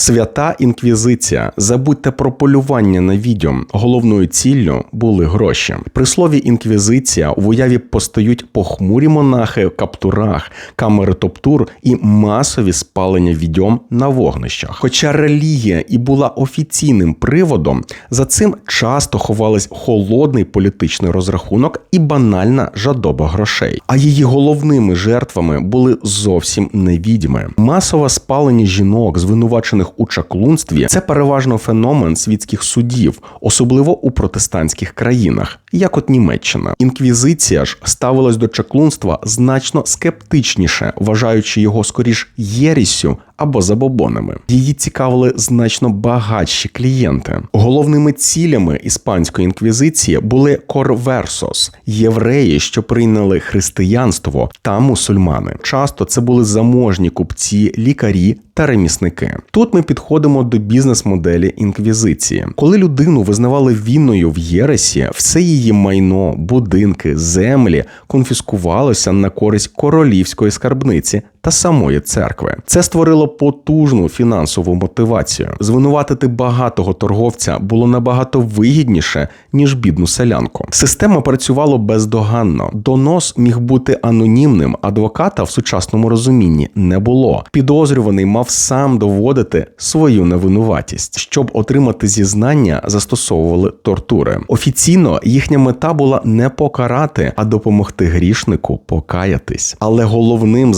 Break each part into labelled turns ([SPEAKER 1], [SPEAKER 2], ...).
[SPEAKER 1] Свята інквізиція. Забудьте про полювання на відьом. Головною ціллю були гроші. При слові інквізиція в уяві постають похмурі монахи в каптурах, камери топтур і масові спалення відьом на вогнищах. Хоча релігія і була офіційним приводом, за цим часто ховались холодний політичний розрахунок і банальна жадоба грошей. А її головними жертвами були зовсім не відьми. Масове спалення жінок, звинувачених у чаклунстві, це переважно феномен світських судів, особливо у протестантських країнах, як от Німеччина. Інквізиція ж ставилась до чаклунства значно скептичніше, вважаючи його скоріш єрісю або забобонами. Її цікавили значно багатші клієнти. Головними цілями іспанської інквізиції були корверсос євреї, що прийняли християнство та мусульмани. Часто це були заможні купці, лікарі та ремісники. Тут ми підходимо до бізнес-моделі інквізиції. Коли людину визнавали вінною в Єресі, все її майно, будинки, землі конфіскувалося на користь королівської скарбниці та самої церкви. Це створило потужну фінансову мотивацію. Звинуватити багатого торговця було набагато вигідніше ніж бідну селянку. Система працювала бездоганно. Донос міг бути анонімним. Адвоката в сучасному розумінні не було. Підозрюваний мав сам доводити свою невинуватість. Щоб отримати зізнання, застосовували тортури. Офіційно їхня мета була не покарати, а допомогти грішнику покаятись. Але головним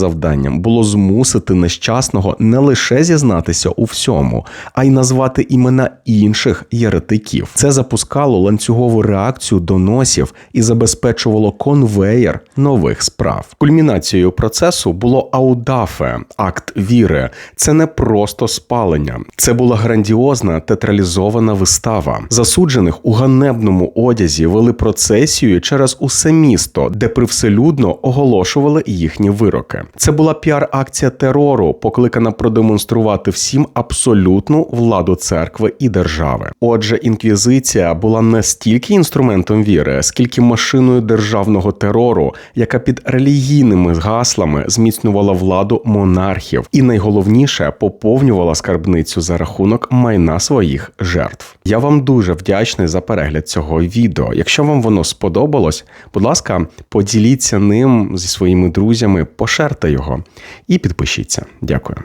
[SPEAKER 1] завданням було змусити нещасного не лише зізнатися у всьому, а й назвати імена інших єретиків. Це запускало ланцюгову реакцію доносів і забезпечувало конвеєр нових справ. Кульмінацією процесу було аудафе, акт віри. Це не просто спалення, це була грандіозна театралізована вистава. Засуджених у ганебному одязі вели процесію через усе місто, де привселюдно оголошували їхні вироки. Це була піар-акція терору, покликана продемонструвати всім абсолютну владу церкви і держави. Отже, інквізиція була не стільки інструментом віри, скільки машиною державного терору, яка під релігійними гаслами зміцнювала владу монархів, і найголовніше поповнювала скарбницю за рахунок майна своїх жертв. Я вам дуже вдячний за перегляд цього відео. Якщо вам воно сподобалось, будь ласка, поділіться ним зі своїми друзями, пошерте його і підпишіться. Дякую.